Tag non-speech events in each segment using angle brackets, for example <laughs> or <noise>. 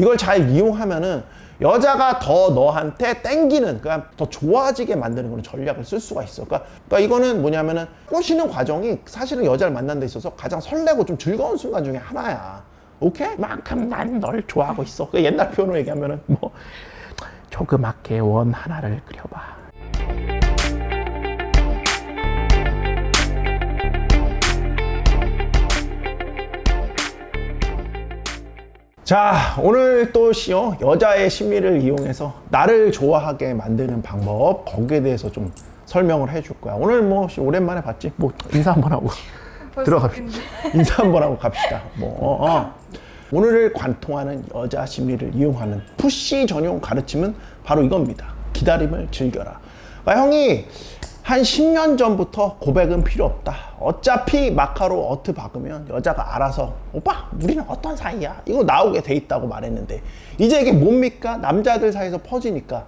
이걸 잘 이용하면은 여자가 더 너한테 땡기는, 그러니까 더 좋아지게 만드는 그런 전략을 쓸 수가 있어. 그러니까, 그러니까 이거는 뭐냐면은 꼬시는 과정이 사실은 여자를 만난 데 있어서 가장 설레고 좀 즐거운 순간 중에 하나야. 오케이? 만큼 난 널 좋아하고 있어. 그 옛날 표현으로 얘기하면은 뭐 조그맣게 원 하나를 그려봐. 자, 오늘 또 시어 여자의 심리를 이용해서 나를 좋아하게 만드는 방법 거기에 대해서 좀 설명을 해줄 거야. 오늘 뭐 씨, 오랜만에 봤지? 뭐 인사 한번 하고 <laughs> 들어갑시다. <laughs> 인사 한번 하고 갑시다. 뭐 어, 어. 오늘을 관통하는 여자 심리를 이용하는 푸시 전용 가르침은 바로 이겁니다. 기다림을 즐겨라. 그러니까 형이 한 10년 전부터 고백은 필요 없다. 어차피 마카로 어트 박으면 여자가 알아서 오빠 우리는 어떤 사이야? 이거 나오게 돼 있다고 말했는데 이제 이게 뭡니까? 남자들 사이에서 퍼지니까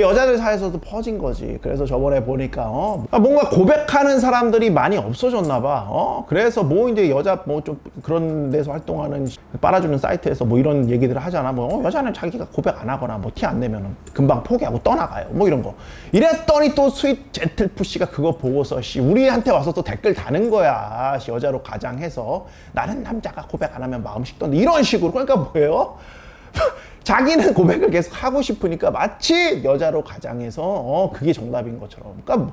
여자들 사이에서도 퍼진 거지. 그래서 저번에 보니까 어 아, 뭔가 고백하는 사람들이 많이 없어졌나 봐. 어 그래서 뭐 이제 여자 뭐 좀 그런 데서 활동하는 빨아주는 사이트에서 뭐 이런 얘기들을 하잖아. 뭐 어, 여자는 자기가 고백 안 하거나 뭐 티 안 내면은 금방 포기하고 떠나가요. 뭐 이런 거. 이랬더니 또 스윗 젠틀 푸시가 그거 보고서 씨 우리한테 와서 또 댓글 다는 거야. 씨 여자로 가장해서 나는 남자가 고백 안 하면 마음 식던데 이런 식으로 그러니까 뭐예요? 자기는 고백을 계속 하고 싶으니까 마치 여자로 가장해서 어 그게 정답인 것처럼. 그러니까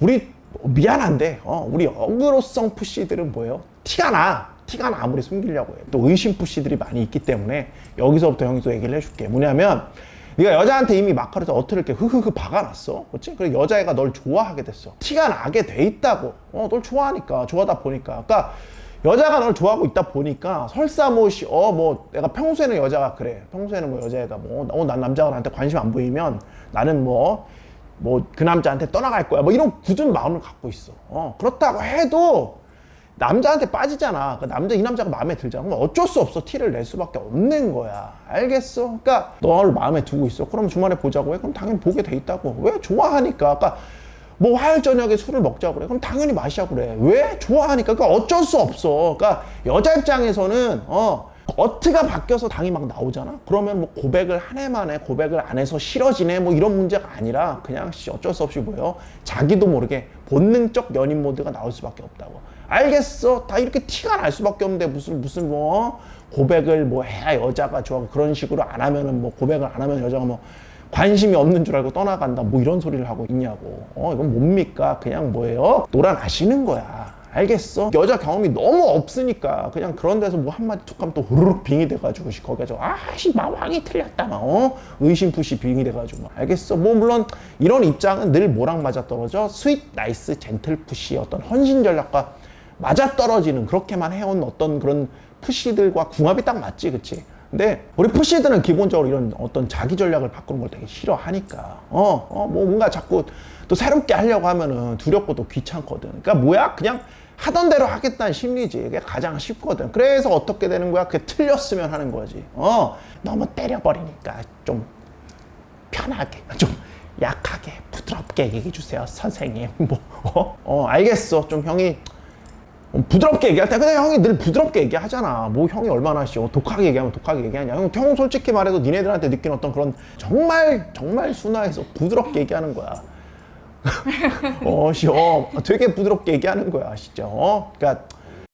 우리 미안한데 어 우리 어그로성 푸시들은 뭐예요? 티가 나. 티가 나 아무리 숨기려고 해. 또 의심 푸시들이 많이 있기 때문에 여기서부터 형이 또 얘기를 해줄게. 뭐냐면 네가 여자한테 이미 마카로에서 어트를 이렇게 흐흐흐 박아놨어. 그렇지? 그래 여자애가 널 좋아하게 됐어. 티가 나게 돼 있다고. 어, 널 좋아하니까 좋아하다 보니까. 그러니까 여자가 널 좋아하고 있다 보니까 설사 뭐시 어 뭐 내가 평소에는 여자가 그래. 평소에는 뭐 여자애가 뭐어난 남자가 나한테 관심 안 보이면 나는 뭐 뭐 그 남자한테 떠나갈 거야. 뭐 이런 굳은 마음을 갖고 있어. 어 그렇다고 해도 남자한테 빠지잖아. 그 남자 이 남자가 마음에 들잖아. 그럼 어쩔 수 없어. 티를 낼 수밖에 없는 거야. 알겠어? 그러니까 너를 마음에 두고 있어. 그럼 주말에 보자고 해. 그럼 당연히 보게 돼 있다고. 왜 좋아하니까? 그러니까 뭐 화요일 저녁에 술을 먹자고 그래. 그럼 당연히 마시자고 그래. 왜? 좋아하니까. 그러니까 어쩔 수 없어. 그러니까 여자 입장에서는 어 어트가 바뀌어서 당이 막 나오잖아. 그러면 뭐 고백을 한 해 만에 고백을 안 해서 싫어지네 뭐 이런 문제가 아니라 그냥 씨 어쩔 수 없이 뭐예요. 자기도 모르게 본능적 연인 모드가 나올 수밖에 없다고. 알겠어. 다 이렇게 티가 날 수밖에 없는데 무슨 무슨 뭐 고백을 뭐 해야 여자가 좋아하고 그런 식으로 안 하면은 뭐 고백을 안 하면 여자가 뭐 관심이 없는 줄 알고 떠나간다. 뭐 이런 소리를 하고 있냐고. 어, 이건 뭡니까? 그냥 뭐예요? 놀아나시는 거야. 알겠어? 여자 경험이 너무 없으니까 그냥 그런 데서 뭐 한마디 툭 하면 또 후루룩 빙이 돼가지고 거기서 아씨 마왕이 틀렸다 막 어? 의심푸시 빙이 돼가지고 알겠어? 뭐 물론 이런 입장은 늘 뭐랑 맞아떨어져? 스윗 나이스 젠틀 푸시 어떤 헌신 전략과 맞아떨어지는 그렇게만 해온 어떤 그런 푸시들과 궁합이 딱 맞지 그치? 근데 우리 푸시들은 기본적으로 이런 어떤 자기 전략을 바꾸는 걸 되게 싫어하니까 어, 어, 뭐 뭔가 자꾸 또 새롭게 하려고 하면은 두렵고 또 귀찮거든. 그러니까 뭐야? 그냥 하던 대로 하겠다는 심리지. 이게 가장 쉽거든. 그래서 어떻게 되는 거야? 그게 틀렸으면 하는 거지. 어, 너무 때려버리니까 좀 편하게, 좀 약하게, 부드럽게 얘기해 주세요, 선생님. <laughs> 뭐, 어, 어 알겠어. 좀 형이 어, 부드럽게 얘기할 때 근데 형이 늘 부드럽게 얘기하잖아. 뭐 형이 얼마나 씨 독하게 얘기하면 독하게 얘기하냐. 형, 형 솔직히 말해도 니네들한테 느낀 어떤 그런 정말 정말 순화해서 부드럽게 얘기하는 거야. <laughs> 어, 되게 부드럽게 얘기하는 거야 진짜. 어? 그러니까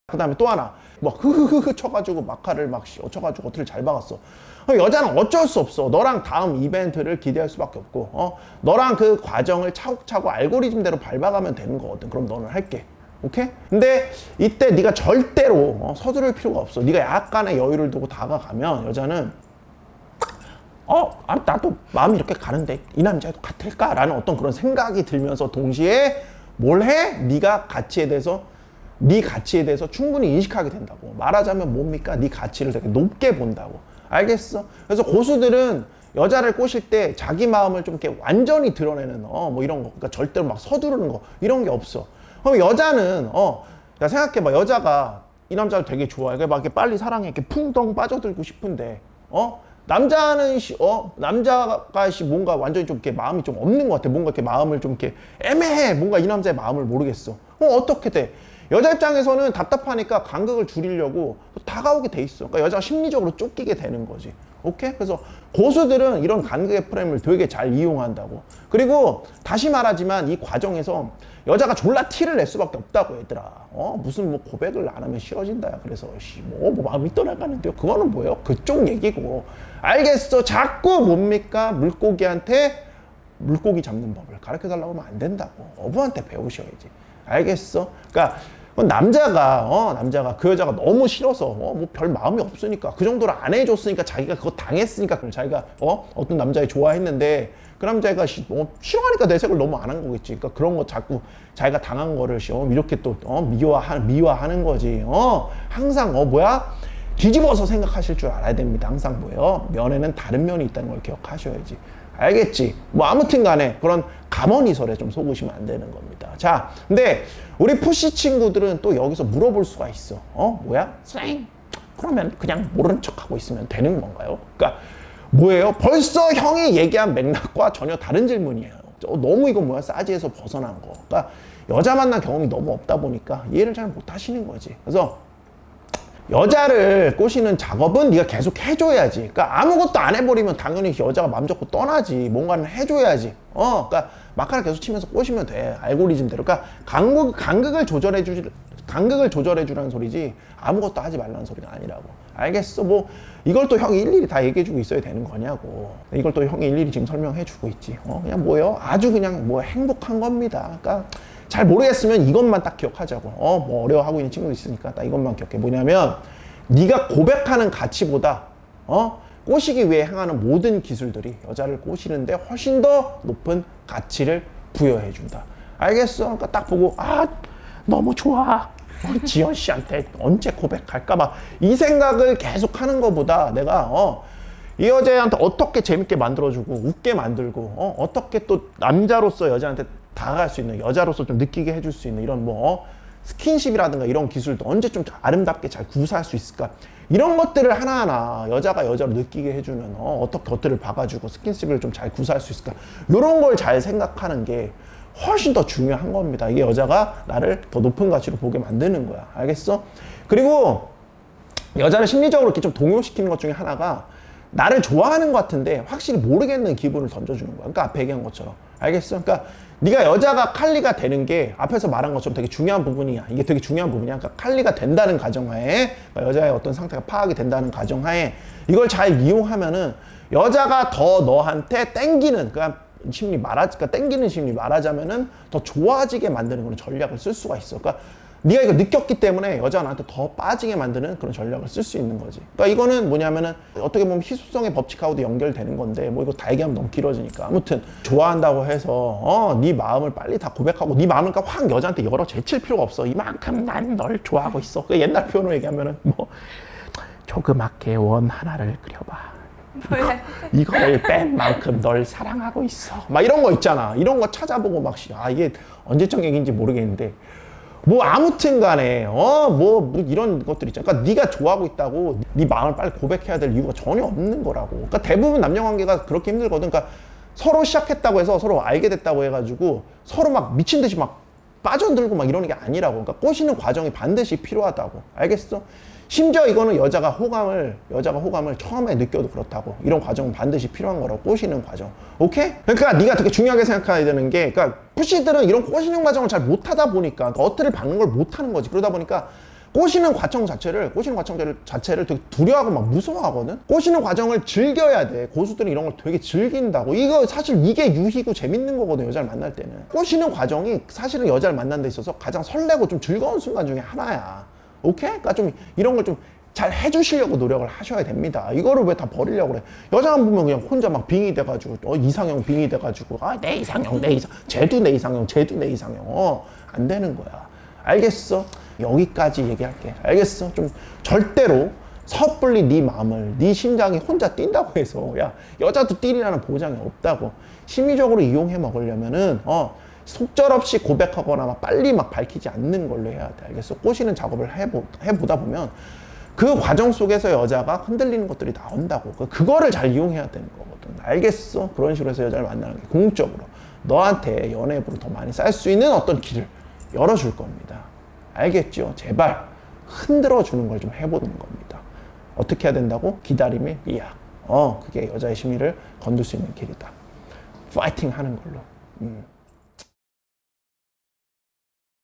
그 다음에 또 하나. 막 흐흐흐흐 쳐가지고 마카를 막 씨, 쳐가지고 어트를 잘 박았어. 어, 여자는 어쩔 수 없어. 너랑 다음 이벤트를 기대할 수밖에 없고 어? 너랑 그 과정을 차곡차곡 알고리즘대로 밟아가면 되는 거거든. 그럼 너는 할게 오케이? 근데 이때 네가 절대로 어, 서두를 필요가 없어. 네가 약간의 여유를 두고 다가가면 여자는 어, 아, 나도 마음이 이렇게 가는데 이 남자도 같을까라는 어떤 그런 생각이 들면서 동시에 뭘 해? 네가 가치에 대해서 네 가치에 대해서 충분히 인식하게 된다고. 말하자면 뭡니까? 네 가치를 되게 높게 본다고. 알겠어? 그래서 고수들은 여자를 꼬실 때 자기 마음을 좀 이렇게 완전히 드러내는 어 뭐 이런 거. 그러니까 절대로 막 서두르는 거 이런 게 없어. 그럼 여자는 어, 야 생각해봐 여자가 이 남자를 되게 좋아해. 막 이렇게 빨리 사랑해 이렇게 풍덩 빠져들고 싶은데 어 남자는 시, 어 남자가 시 뭔가 완전히 좀 이렇게 마음이 좀 없는 것 같아. 뭔가 이렇게 마음을 좀 이렇게 애매해. 뭔가 이 남자의 마음을 모르겠어. 어 어떻게 돼? 여자 입장에서는 답답하니까 간극을 줄이려고 다가오게 돼 있어. 그러니까 여자가 심리적으로 쫓기게 되는 거지. 오케이? 그래서 고수들은 이런 간극의 프레임을 되게 잘 이용한다고. 그리고 다시 말하지만 이 과정에서 여자가 졸라 티를 낼 수밖에 없다고 얘들아. 어 무슨 뭐 고백을 안 하면 싫어진다야. 그래서 씨뭐 뭐 마음이 떠나가는데요. 그거는 뭐예요? 그쪽 얘기고. 알겠어. 자꾸 뭡니까 물고기한테 물고기 잡는 법을 가르쳐 달라고 하면 안 된다고. 어부한테 배우셔야지. 알겠어? 그러니까 남자가 어 남자가 그 여자가 너무 싫어서 어 뭐 별 마음이 없으니까 그 정도로 안 해줬으니까 자기가 그거 당했으니까 그럼 자기가 어 어떤 남자애 좋아했는데 그 남자애가 시, 어, 싫어하니까 내색을 너무 안 한 거겠지. 그러니까 그런 거 자꾸 자기가 당한 거를 시, 어, 이렇게 또 어, 미화하 미화하는 거지. 어 항상 어 뭐야 뒤집어서 생각하실 줄 알아야 됩니다. 항상 뭐예요? 면에는 다른 면이 있다는 걸 기억하셔야지. 알겠지? 뭐 아무튼 간에 그런 가머니설에 좀 속으시면 안 되는 겁니다. 자, 근데 우리 푸시 친구들은 또 여기서 물어볼 수가 있어. 어? 뭐야? 쌩. 그러면 그냥 모르는 척 하고 있으면 되는 건가요? 그러니까 뭐예요? 벌써 형이 얘기한 맥락과 전혀 다른 질문이에요. 어, 너무 이거 뭐야? 싸지에서 벗어난 거. 그러니까 여자 만난 경험이 너무 없다 보니까 이해를 잘 못 하시는 거지. 그래서 여자를 꼬시는 작업은 네가 계속 해줘야지. 그러니까 아무것도 안 해버리면 당연히 여자가 맘 잡고 떠나지. 뭔가는 해줘야지. 어, 그러니까 마카를 계속 치면서 꼬시면 돼. 알고리즘대로. 그러니까 간극, 간극을 조절해주, 간극을 조절해주라는 소리지 아무것도 하지 말라는 소리가 아니라고. 알겠어. 뭐 이걸 또 형이 일일이 다 얘기해주고 있어야 되는 거냐고. 이걸 또 형이 일일이 지금 설명해주고 있지. 어, 그냥 뭐예요? 아주 그냥 뭐 행복한 겁니다. 그러니까 잘 모르겠으면 이것만 딱 기억하자고. 어, 뭐 어려워하고 있는 친구도 있으니까 딱 이것만 기억해. 뭐냐면 네가 고백하는 가치보다 어 꼬시기 위해 행하는 모든 기술들이 여자를 꼬시는데 훨씬 더 높은 가치를 부여해 준다. 알겠어? 그러니까 딱 보고 아 너무 좋아. 지연 씨한테 언제 고백할까 막이 생각을 계속 하는 것보다 내가 어. 이 여자한테 어떻게 재밌게 만들어주고 웃게 만들고 어? 어떻게 또 남자로서 여자한테 다가갈 수 있는 여자로서 좀 느끼게 해줄 수 있는 이런 뭐 어? 스킨십이라든가 이런 기술도 언제 좀 아름답게 잘 구사할 수 있을까 이런 것들을 하나하나 여자가 여자로 느끼게 해주는 어? 어떻게 겉들을 봐가지고 스킨십을 좀 잘 구사할 수 있을까 이런 걸 잘 생각하는 게 훨씬 더 중요한 겁니다 이게 여자가 나를 더 높은 가치로 보게 만드는 거야 알겠어? 그리고 여자를 심리적으로 이렇게 좀 동요시키는 것 중에 하나가 나를 좋아하는 것 같은데 확실히 모르겠는 기분을 던져주는 거야. 그러니까 앞에 얘기한 것처럼. 알겠어? 그러니까 네가 여자가 칼리가 되는 게 앞에서 말한 것처럼 되게 중요한 부분이야. 이게 되게 중요한 부분이야. 그러니까 칼리가 된다는 가정하에 그러니까 여자의 어떤 상태가 파악이 된다는 가정하에 이걸 잘 이용하면은 여자가 더 너한테 땡기는 그러니까 심리 말하 그러니까 땡기는 심리 말하자면은 더 좋아지게 만드는 그런 전략을 쓸 수가 있어. 그러니까 네가 이거 느꼈기 때문에 여자가 나한테 더 빠지게 만드는 그런 전략을 쓸 수 있는 거지. 그러니까 이거는 뭐냐면은 어떻게 보면 희소성의 법칙하고도 연결되는 건데 뭐 이거 다 얘기하면 너무 길어지니까 아무튼 좋아한다고 해서 어네 마음을 빨리 다 고백하고 네 마음을 확 여자한테 열어 제칠 필요가 없어. 이만큼 난 널 좋아하고 있어. 그 옛날 표현으로 얘기하면은 뭐 조그맣게 원 하나를 그려봐. 이걸 뺀 만큼 널 사랑하고 있어. 막 이런 거 있잖아. 이런 거 찾아보고 막, 씨, 아, 이게 언제적 얘기인지 모르겠는데. 뭐 아무튼 간에 어뭐 뭐 이런 것들 있잖아. 그러니까 네가 좋아하고 있다고 네 마음을 빨리 고백해야 될 이유가 전혀 없는 거라고. 그러니까 대부분 남녀 관계가 그렇게 힘들거든. 그러니까 서로 시작했다고 해서 서로 알게 됐다고 해가지고 서로 막 미친 듯이 막 빠져들고 막 이러는 게 아니라고. 그러니까 꼬시는 과정이 반드시 필요하다고. 알겠어? 심지어 이거는 여자가 호감을 여자가 호감을 처음에 느껴도 그렇다고 이런 과정은 반드시 필요한 거라고 꼬시는 과정. 오케이? 그러니까 네가 되게 중요하게 생각해야 되는 게 그러니까 푸시들은 이런 꼬시는 과정을 잘 못하다 보니까 어트를 박는 걸 못하는 거지. 그러다 보니까 꼬시는 과정 자체를 꼬시는 과정 자체를 되게 두려워하고 막 무서워하거든? 꼬시는 과정을 즐겨야 돼. 고수들은 이런 걸 되게 즐긴다고. 이거 사실 이게 유희고 재밌는 거거든 여자를 만날 때는. 꼬시는 과정이 사실은 여자를 만난 데 있어서 가장 설레고 좀 즐거운 순간 중에 하나야 오케이? 그러니까 좀 이런 걸 좀 잘 해주시려고 노력을 하셔야 됩니다. 이거를 왜 다 버리려고 그래? 여자만 보면 그냥 혼자 막 빙이 돼가지고, 어, 이상형 빙이 돼가지고, 아, 내 이상형, 내 이상, 쟤도 내 이상형, 쟤도 내 이상형. 어, 안 되는 거야. 알겠어? 여기까지 얘기할게. 알겠어? 좀 절대로 섣불리 네 마음을, 네 심장이 혼자 뛴다고 해서, 야, 여자도 뛸이라는 보장이 없다고. 심리적으로 이용해 먹으려면은, 어, 속절없이 고백하거나 막 빨리 막 밝히지 않는 걸로 해야 돼. 알겠어? 꼬시는 작업을 해보, 해보다 보면 그 과정 속에서 여자가 흔들리는 것들이 나온다고. 그- 그거를 잘 이용해야 되는 거거든. 알겠어? 그런 식으로 해서 여자를 만나는 게 공적으로 너한테 연애부로 더 많이 쌓일 수 있는 어떤 길을 열어줄 겁니다. 알겠죠? 제발 흔들어 주는 걸 좀 해보는 겁니다. 어떻게 해야 된다고? 기다림의 미학. 어 그게 여자의 심리를 건들 수 있는 길이다. 파이팅 하는 걸로. 음.